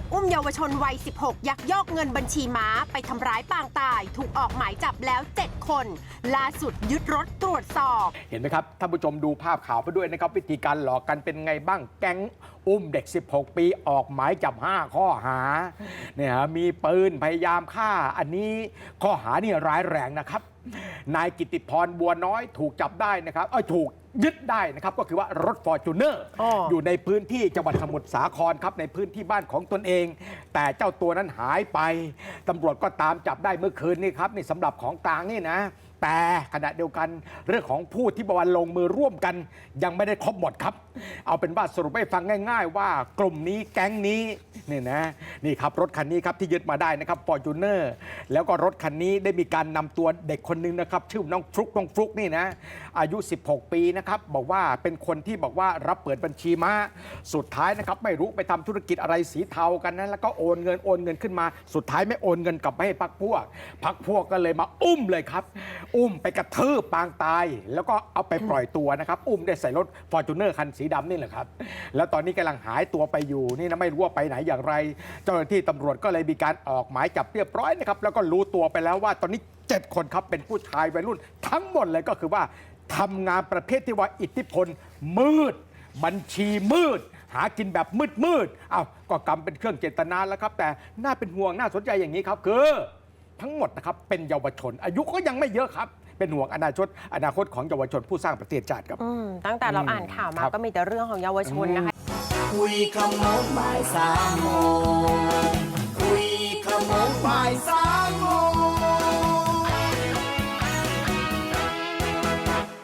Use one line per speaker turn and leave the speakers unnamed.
ดอุ้มเยาวชนวัย 16 ยักยอกเงินบัญชีม้าไปทำร้ายปางตาย ถูกออกหมายจับแล้ว 7 คน ล่าสุดยึดรถตรวจสอบ
เห็นไหมครับท่านผู้ชมดูภาพข่าวไปด้วยนะครับวิธีการหลอกกันเป็นไงบ้างแก๊งอุ้มเด็ก 16 ปีออกหมายจับ 5 ข้อหาเนี่ยฮะมีปืนพยายามฆ่า อันนี้ข้อหานี่ร้ายแรงนะครับ นายกิติพรบัวน้อยถูกจับได้นะครับเอ้ยถูกยึดได้นะครับก็คือว่ารถฟอร์จูเนอร์
อ๋อ
อ
อ
ยู่ในพื้นที่จังหวัดสมุทรสาครครับในพื้นที่บ้านของตนเอง แต่เจ้าตัวนั้นหายไปตำรวจก็ตามจับได้เมื่อคืนนี้ครับนี่สำหรับของกลางนี่นะแต่ขณะเดียวกันเรื่องของผู้ที่บวันลงมือร่วมกัน ยังไม่ได้ครบหมดครับ เอาเป็นว่าสรุปให้ฟังง่าย ๆ ว่ากลุ่มนี้แก๊งนี้นี่นะนี่ครับรถคันนี้ครับที่ยึดมาได้นะครับฟอร์จูเนอร์ แล้วก็รถคันนี้ได้มีการนำตัวเด็กคนหนึงนะครับ ชื่อน้องฟลุกน้องฟลุกนี่นะอายุ 16 ปีนะครับบอกว่าเป็นคนที่บอกว่ารับเปิดบัญชีมาสุดท้ายนะครับไม่รู้ไปทำธุรกิจอะไรสีเทากันนะแล้วก็โอนเงินโอนเงินขึ้นมา สุดท้ายไม่โอนเงินกลับไปให้พักพวกพักพวกก็เลยมาอุ้มเลยครับ อุ้มไปกระทืบปางตาย แล้วก็เอาไปปล่อยตัวนะครับ อุ้มได้ใส่รถฟอร์จูเนอร์คันสีดำนี่แหละครับ แล้วตอนนี้กำลังหายตัวไปอยู่นี่นะไม่รู้ว่าไปไหนอย่างไร เจ้าหน้าที่ตำรวจก็เลยมีการออกหมายจับเรียบร้อยนะครับแล้วก็รู้ตัวไปแล้วว่าตอนนี้ 7 คนครับเป็นผู้ชายวัยรุ่น ทั้งหมดเลยก็คือว่าทำงานประเภทที่ว่าอิทธิพลมืด บัญชีมืด หากินแบบมืดมืดๆอ้าวก็กรรมเป็นเครื่องเจตนาแล้วครับ แต่น่าเป็นห่วงน่าสนใจอย่างนี้ครับคือ ทั้งหมดนะครับเป็นเยาวชน อายุก็ยังไม่เยอะครับ เป็นห่วงอนาคตอนาคตของเยาวชนผู้สร้างประเทศชาติครับ
อืมตั้งแต่เราอ่านข่าวมา
ครับ
ก็มีแต่เรื่องของเยาวชนนะคะ
คุยขโมงบ่ายสามโมง